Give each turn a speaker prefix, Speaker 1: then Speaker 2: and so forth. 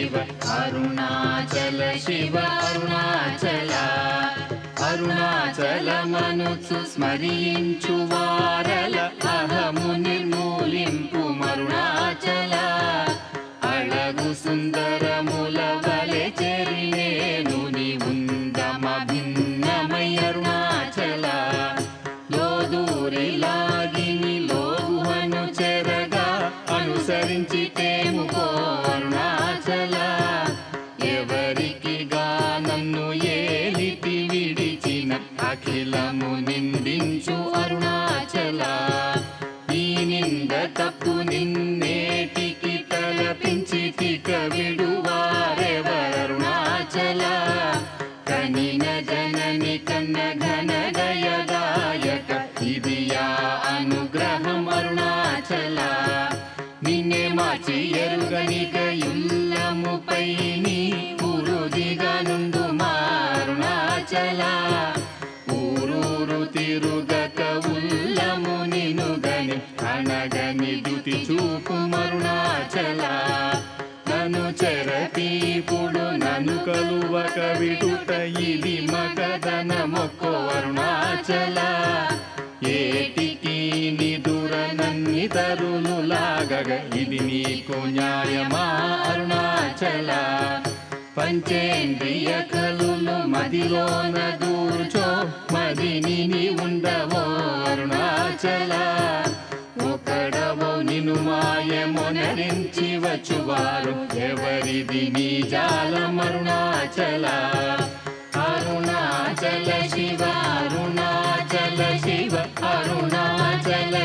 Speaker 1: शिव अरुणाचल शिव अरुणाचल అరుణాచల మనుసు స్మరించు వారల అహము నిర్మూలింపు అరుణాచల అళగు సుందర అందరికిగా నన్ను ఏలిటి విడిచిన అఖిలము నిందించు అరుణాచల. ఈ నింద తప్పు నిన్నేటికి తలపించి తిక విడువారెవరుణాచల కనిన జనని కన్న ఘన గయదాయక ఇది యా అనుగ్రహం అరుణాచల. నిన్నే మార్చి ఎరుగనిక అనగని దుతి చూపు మరుణాచల. నన్ను చెరతీపుడు నన్ను కలువక విడుట ఇది మగదన మొక్కో అరుణాచల. ఏటికి నిదుర నన్ని తరులు లాగగ ఇది నీకు న్యాయమా అరుణాచల. పంచేంద్రియ కలులు మదిలోన దూర్చో మదిని ఉండవో అరుణాచలా. నిన్ను మాయమునరించి వచ్చువారు. ఎవరిది నీ జాలమరుణాచల అరుణాచల? శివ అరుణాచల శివ అరుణాచల